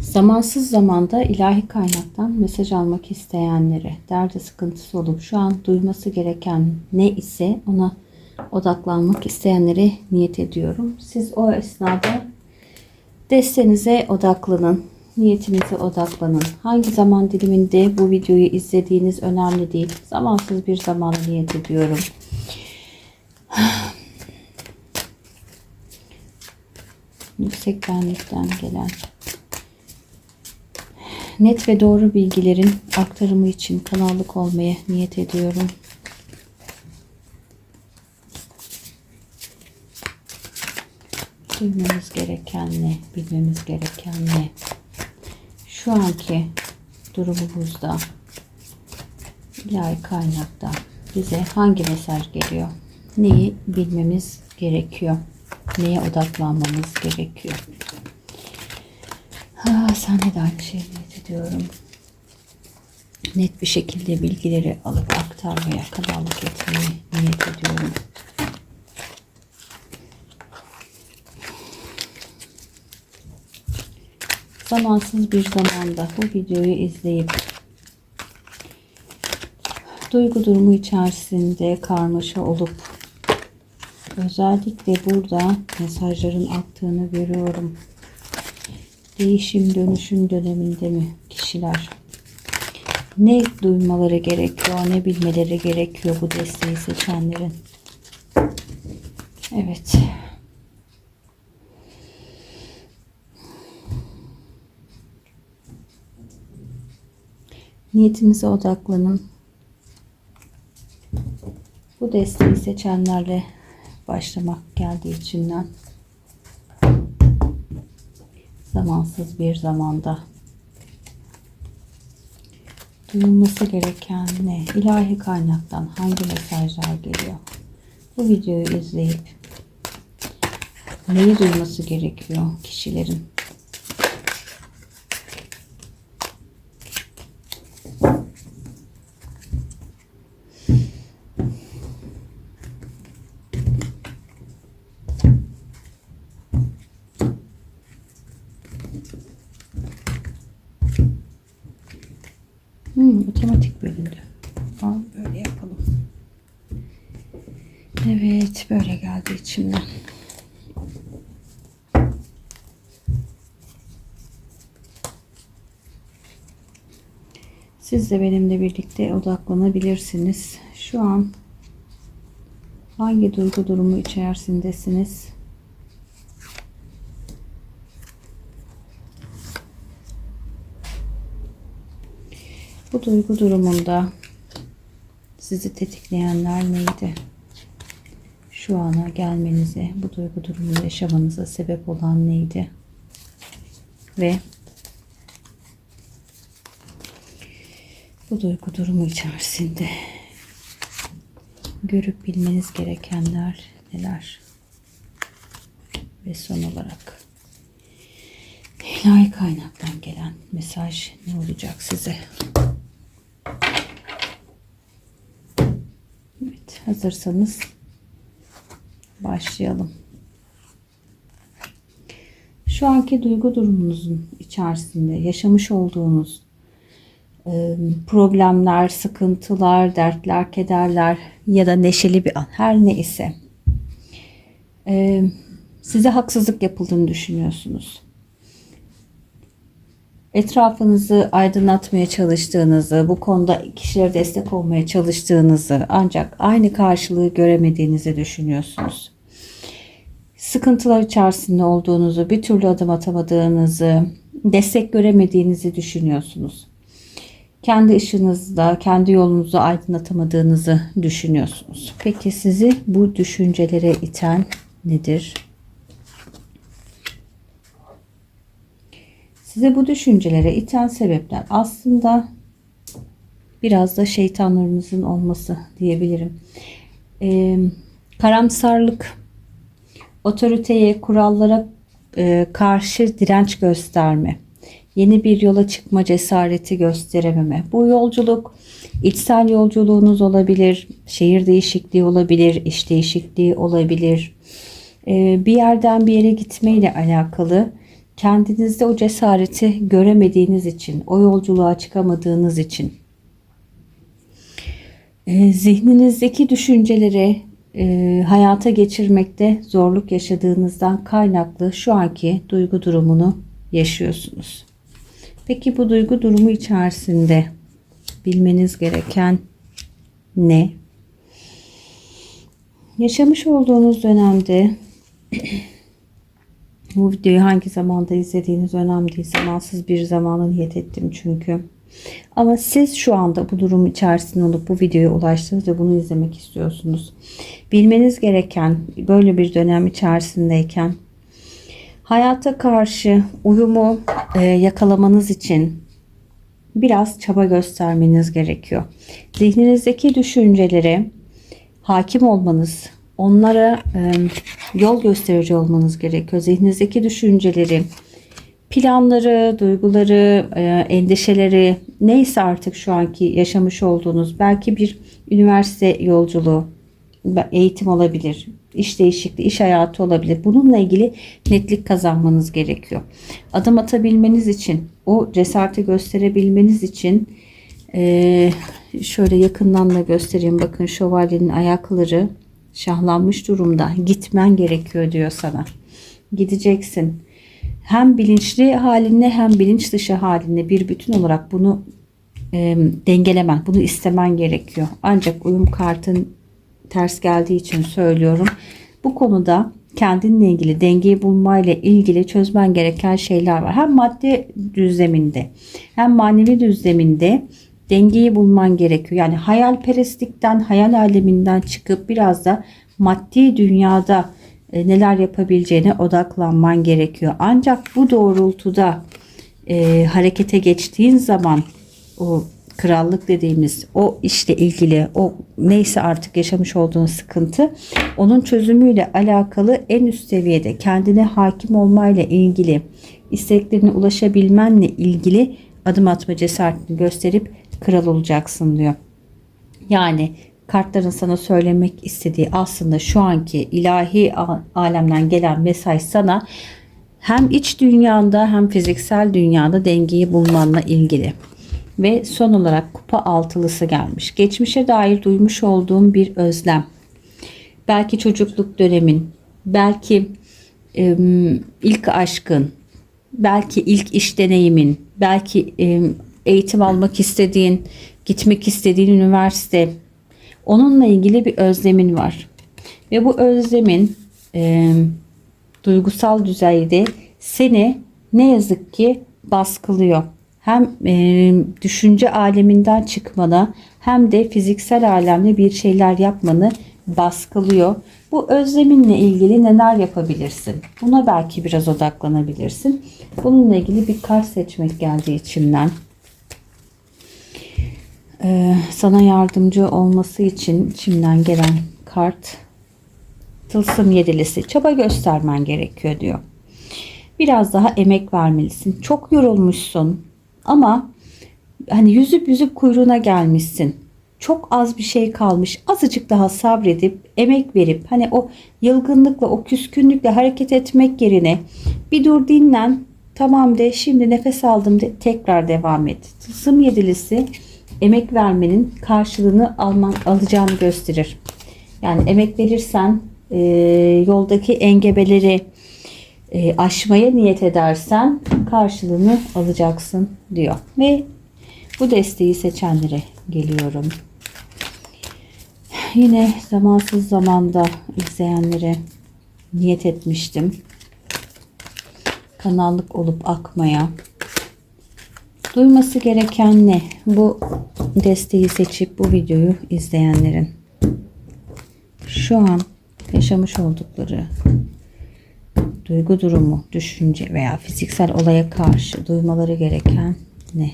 Zamansız zamanda ilahi kaynaktan mesaj almak isteyenlere, derdi sıkıntısı olup şu an duyması gereken ne ise ona odaklanmak isteyenlere niyet ediyorum. Siz o esnada destenize odaklanın, niyetinize odaklanın. Hangi zaman diliminde bu videoyu izlediğiniz önemli değil. Zamansız bir zamana niyet ediyorum. Yüksek benlikten gelen net ve doğru bilgilerin aktarımı için kanallık olmaya niyet ediyorum. Duymamız gereken ne? Bilmemiz gereken ne? Şu anki durumumuzda ilahi kaynakta bize hangi mesaj geliyor? Neyi bilmemiz gerekiyor? Neye odaklanmamız gerekiyor? Ha, sen de aynı şeyi ediyorum. Net bir şekilde bilgileri alıp aktarmaya, kanallık etmeye niyet ediyorum. Zamansız bir zamanda bu videoyu izleyip duygu durumu içerisinde karmaşa olup özellikle burada mesajların aktığını görüyorum değişim dönüşüm döneminde mi kişiler? Ne duymaları gerekiyor, ne bilmeleri gerekiyor bu desteği seçenlerin? Evet. Niyetinize odaklanın. Bu desteği seçenlerle başlamak geldi içinden zamansız bir zamanda duyulması gereken ne? İlahi kaynaktan hangi mesajlar geliyor? Bu videoyu izleyip neyi duyması gerekiyor kişilerin? Evet böyle geldi içimden. Siz de benimle birlikte odaklanabilirsiniz. Şu an hangi duygu durumu içerisindesiniz? Bu duygu durumunda sizi tetikleyenler neydi? Şu ana gelmenize, bu duygu durumunu yaşamanıza sebep olan neydi? Ve bu duygu durumu içerisinde görüp bilmeniz gerekenler neler? Ve son olarak ilahi kaynaktan gelen mesaj ne olacak size? Evet, hazırsanız başlayalım. Şu anki duygu durumunuzun içerisinde yaşamış olduğunuz problemler, sıkıntılar, dertler, kederler ya da neşeli bir an her ne ise size haksızlık yapıldığını düşünüyorsunuz etrafınızı aydınlatmaya çalıştığınızı, bu konuda kişilere destek olmaya çalıştığınızı ancak aynı karşılığı göremediğinizi düşünüyorsunuz. Sıkıntılar içerisinde olduğunuzu, bir türlü adım atamadığınızı, destek göremediğinizi düşünüyorsunuz. Kendi ışığınızda, kendi yolunuzu aydınlatamadığınızı düşünüyorsunuz. Peki sizi bu düşüncelere iten nedir? Size bu düşüncelere iten sebepler aslında biraz da şeytanlarınızın olması diyebilirim. Ee, karamsarlık, otoriteye, kurallara e, karşı direnç gösterme, yeni bir yola çıkma cesareti gösterememe. Bu yolculuk içsel yolculuğunuz olabilir, şehir değişikliği olabilir, iş değişikliği olabilir. Ee, bir yerden bir yere gitmeyle alakalı kendinizde o cesareti göremediğiniz için, o yolculuğa çıkamadığınız için, e, zihninizdeki düşünceleri e, hayata geçirmekte zorluk yaşadığınızdan kaynaklı şu anki duygu durumunu yaşıyorsunuz. Peki bu duygu durumu içerisinde bilmeniz gereken ne? Yaşamış olduğunuz dönemde bu videoyu hangi zamanda izlediğiniz önemli değil. Zamansız bir zamana niyet ettim çünkü. Ama siz şu anda bu durum içerisinde olup bu videoya ulaştınız ve bunu izlemek istiyorsunuz. Bilmeniz gereken böyle bir dönem içerisindeyken hayata karşı uyumu e, yakalamanız için biraz çaba göstermeniz gerekiyor. Zihninizdeki düşüncelere hakim olmanız, onlara e, yol gösterici olmanız gerekiyor. Zihninizdeki düşünceleri, planları, duyguları, e, endişeleri neyse artık şu anki yaşamış olduğunuz belki bir üniversite yolculuğu, eğitim olabilir, iş değişikliği, iş hayatı olabilir. Bununla ilgili netlik kazanmanız gerekiyor. Adım atabilmeniz için, o cesareti gösterebilmeniz için e, şöyle yakından da göstereyim. Bakın şövalyenin ayakları şahlanmış durumda. Gitmen gerekiyor diyor sana. Gideceksin. Hem bilinçli haline hem bilinç dışı haline bir bütün olarak bunu e, dengelemen, bunu istemen gerekiyor. Ancak uyum kartın ters geldiği için söylüyorum. Bu konuda kendinle ilgili dengeyi bulmayla ilgili çözmen gereken şeyler var. Hem maddi düzleminde hem manevi düzleminde dengeyi bulman gerekiyor. Yani hayalperestlikten, hayal aleminden çıkıp biraz da maddi dünyada e, neler yapabileceğine odaklanman gerekiyor. Ancak bu doğrultuda e, harekete geçtiğin zaman o krallık dediğimiz o işle ilgili o neyse artık yaşamış olduğun sıkıntı onun çözümüyle alakalı en üst seviyede kendine hakim olmayla ilgili isteklerine ulaşabilmenle ilgili adım atma cesaretini gösterip kral olacaksın diyor. Yani kartların sana söylemek istediği aslında şu anki ilahi alemden gelen mesaj sana hem iç dünyanda hem fiziksel dünyada dengeyi bulmanla ilgili. Ve son olarak kupa altılısı gelmiş. Geçmişe dair duymuş olduğum bir özlem. Belki çocukluk dönemin, belki ilk aşkın, belki ilk iş deneyimin, belki eğitim almak istediğin, gitmek istediğin üniversite, onunla ilgili bir özlemin var. Ve bu özlemin e, duygusal düzeyde seni ne yazık ki baskılıyor. Hem e, düşünce aleminden çıkmana hem de fiziksel alemde bir şeyler yapmanı baskılıyor. Bu özleminle ilgili neler yapabilirsin? Buna belki biraz odaklanabilirsin. Bununla ilgili bir kart seçmek geldi içimden. Ee, sana yardımcı olması için içimden gelen kart tılsım yedilisi. Çaba göstermen gerekiyor diyor. Biraz daha emek vermelisin. Çok yorulmuşsun ama hani yüzüp yüzüp kuyruğuna gelmişsin. Çok az bir şey kalmış. Azıcık daha sabredip emek verip hani o yılgınlıkla o küskünlükle hareket etmek yerine bir dur dinlen. Tamam de şimdi nefes aldım de tekrar devam et. Tılsım yedilisi emek vermenin karşılığını alman, alacağını gösterir. Yani emek verirsen e, yoldaki engebeleri e, aşmaya niyet edersen karşılığını alacaksın diyor. Ve bu desteği seçenlere geliyorum. Yine zamansız zamanda izleyenlere niyet etmiştim. Kanallık olup akmaya, Duyması gereken ne? Bu desteği seçip bu videoyu izleyenlerin şu an yaşamış oldukları duygu durumu, düşünce veya fiziksel olaya karşı duymaları gereken ne?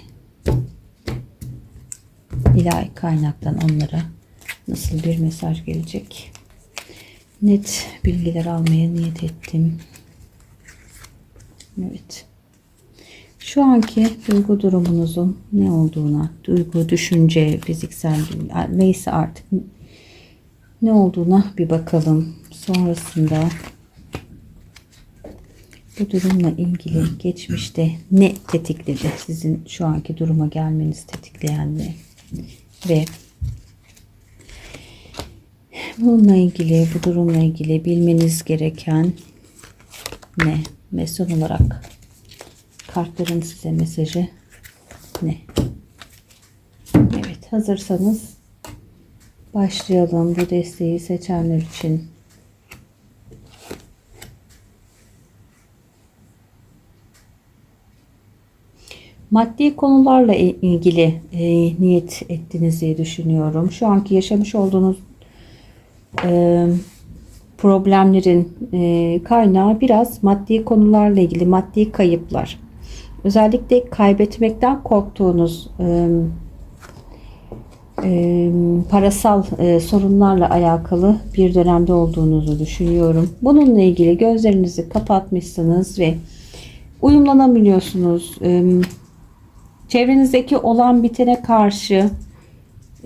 İlahi kaynaktan onlara nasıl bir mesaj gelecek? Net bilgiler almaya niyet ettim. Evet şu anki duygu durumunuzun ne olduğuna, duygu, düşünce, fiziksel neyse artık ne olduğuna bir bakalım. Sonrasında bu durumla ilgili geçmişte ne tetikledi? Sizin şu anki duruma gelmenizi tetikleyen ne? Ve bununla ilgili, bu durumla ilgili bilmeniz gereken ne? Ve son olarak kartların size mesajı ne? Evet, hazırsanız başlayalım bu desteği seçenler için. Maddi konularla ilgili e, niyet ettiniz diye düşünüyorum. Şu anki yaşamış olduğunuz e, problemlerin e, kaynağı biraz maddi konularla ilgili maddi kayıplar. Özellikle kaybetmekten korktuğunuz e, e, parasal e, sorunlarla alakalı bir dönemde olduğunuzu düşünüyorum. Bununla ilgili gözlerinizi kapatmışsınız ve uyumlanamıyorsunuz. E, çevrenizdeki olan bitene karşı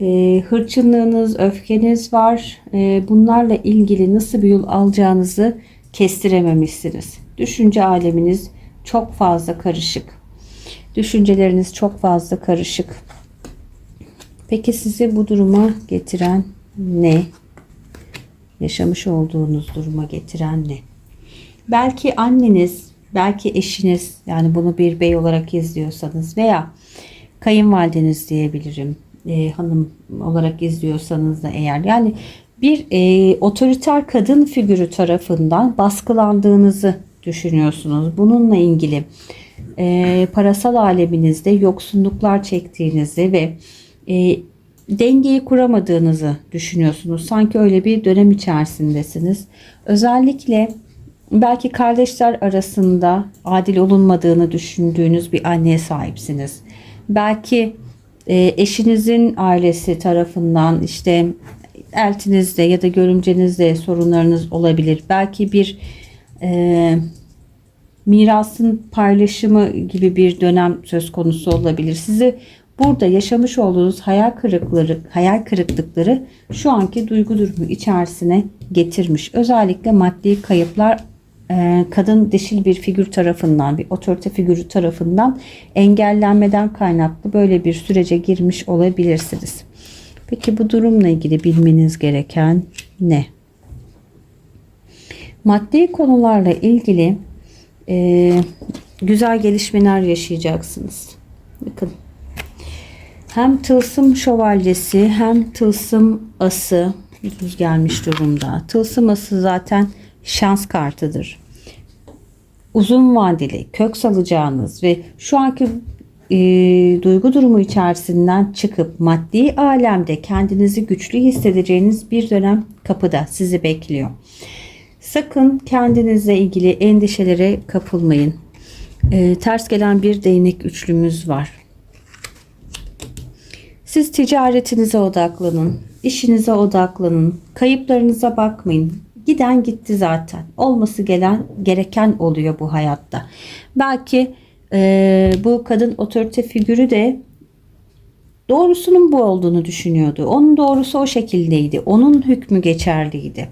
e, hırçınlığınız, öfkeniz var. E, bunlarla ilgili nasıl bir yol alacağınızı kestirememişsiniz. Düşünce aleminiz çok fazla karışık. Düşünceleriniz çok fazla karışık. Peki sizi bu duruma getiren ne? Yaşamış olduğunuz duruma getiren ne? Belki anneniz, belki eşiniz, yani bunu bir bey olarak izliyorsanız veya kayınvalideniz diyebilirim, e, hanım olarak izliyorsanız da eğer, yani bir e, otoriter kadın figürü tarafından baskılandığınızı düşünüyorsunuz. Bununla ilgili e, parasal aleminizde yoksunluklar çektiğinizi ve e, dengeyi kuramadığınızı düşünüyorsunuz. Sanki öyle bir dönem içerisindesiniz. Özellikle belki kardeşler arasında adil olunmadığını düşündüğünüz bir anneye sahipsiniz. Belki e, eşinizin ailesi tarafından işte eltinizde ya da görümcenizde sorunlarınız olabilir. Belki bir e, mirasın paylaşımı gibi bir dönem söz konusu olabilir. Sizi burada yaşamış olduğunuz hayal kırıklıkları, hayal kırıklıkları şu anki duygu durumu içerisine getirmiş. Özellikle maddi kayıplar e, kadın dişil bir figür tarafından, bir otorite figürü tarafından engellenmeden kaynaklı böyle bir sürece girmiş olabilirsiniz. Peki bu durumla ilgili bilmeniz gereken ne? Maddi konularla ilgili e, güzel gelişmeler yaşayacaksınız. Bakın hem tılsım şövalyesi hem tılsım ası düz gelmiş durumda. Tılsım ası zaten şans kartıdır. Uzun vadeli kök salacağınız ve şu anki e, duygu durumu içerisinden çıkıp maddi alemde kendinizi güçlü hissedeceğiniz bir dönem kapıda sizi bekliyor. Sakın kendinizle ilgili endişelere kapılmayın. E, ters gelen bir değnek üçlümüz var. Siz ticaretinize odaklanın, işinize odaklanın, kayıplarınıza bakmayın. Giden gitti zaten. Olması gelen gereken oluyor bu hayatta. Belki e, bu kadın otorite figürü de doğrusunun bu olduğunu düşünüyordu. Onun doğrusu o şekildeydi. Onun hükmü geçerliydi.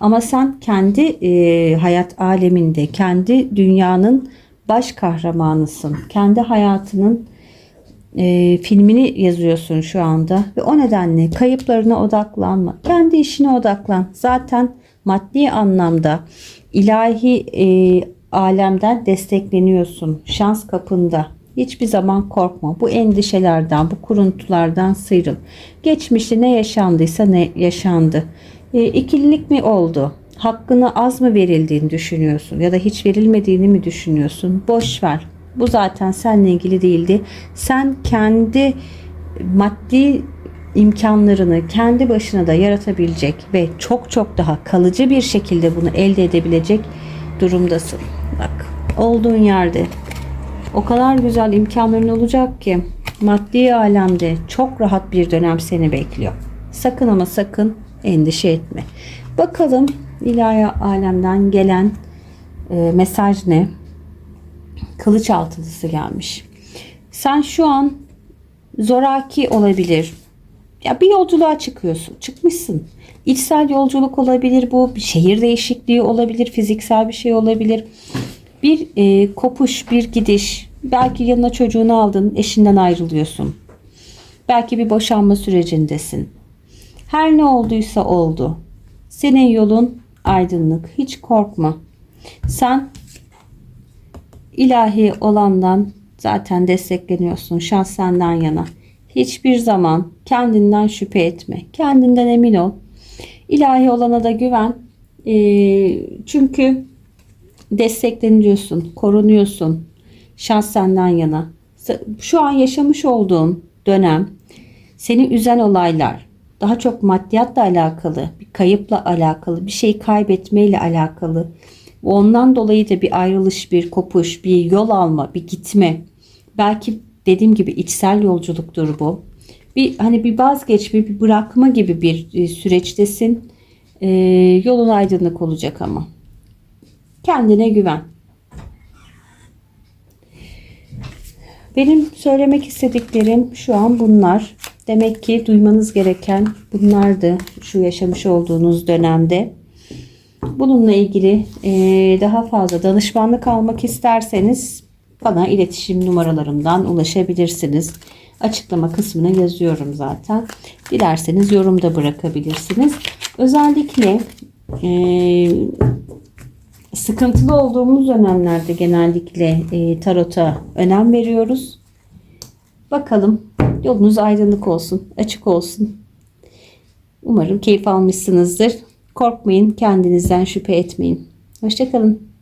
Ama sen kendi e, hayat aleminde, kendi dünyanın baş kahramanısın. Kendi hayatının e, filmini yazıyorsun şu anda ve o nedenle kayıplarına odaklanma. Kendi işine odaklan. Zaten maddi anlamda ilahi e, alemden destekleniyorsun. Şans kapında. Hiçbir zaman korkma. Bu endişelerden, bu kuruntulardan sıyrıl. Geçmişte ne yaşandıysa ne yaşandı. E, ikililik mi oldu? Hakkını az mı verildiğini düşünüyorsun ya da hiç verilmediğini mi düşünüyorsun? Boş ver. Bu zaten seninle ilgili değildi. Sen kendi maddi imkanlarını kendi başına da yaratabilecek ve çok çok daha kalıcı bir şekilde bunu elde edebilecek durumdasın. Bak olduğun yerde o kadar güzel imkanların olacak ki maddi alemde çok rahat bir dönem seni bekliyor. Sakın ama sakın endişe etme. Bakalım ilahi alemden gelen e, mesaj ne? Kılıç altılısı gelmiş. Sen şu an zoraki olabilir. Ya bir yolculuğa çıkıyorsun. Çıkmışsın. İçsel yolculuk olabilir bu. Bir şehir değişikliği olabilir. Fiziksel bir şey olabilir. Bir e, kopuş, bir gidiş. Belki yanına çocuğunu aldın, eşinden ayrılıyorsun. Belki bir boşanma sürecindesin. Her ne olduysa oldu. Senin yolun aydınlık. Hiç korkma. Sen ilahi olandan zaten destekleniyorsun. Şans senden yana. Hiçbir zaman kendinden şüphe etme. Kendinden emin ol. İlahi olana da güven. Ee, çünkü destekleniliyorsun, korunuyorsun. Şans senden yana. Şu an yaşamış olduğun dönem seni üzen olaylar, daha çok maddiyatla alakalı, bir kayıpla alakalı, bir şey kaybetmeyle alakalı. Ondan dolayı da bir ayrılış, bir kopuş, bir yol alma, bir gitme. Belki dediğim gibi içsel yolculuktur bu. Bir hani bir vazgeçme, bir bırakma gibi bir e, süreçtesin. Ee, yolun aydınlık olacak ama. Kendine güven. Benim söylemek istediklerim şu an bunlar. Demek ki duymanız gereken bunlardı şu yaşamış olduğunuz dönemde. Bununla ilgili e, daha fazla danışmanlık almak isterseniz bana iletişim numaralarımdan ulaşabilirsiniz. Açıklama kısmına yazıyorum zaten. Dilerseniz yorumda bırakabilirsiniz. Özellikle e, sıkıntılı olduğumuz dönemlerde genellikle e, tarota önem veriyoruz. Bakalım yolunuz aydınlık olsun, açık olsun. Umarım keyif almışsınızdır. Korkmayın, kendinizden şüphe etmeyin. Hoşçakalın.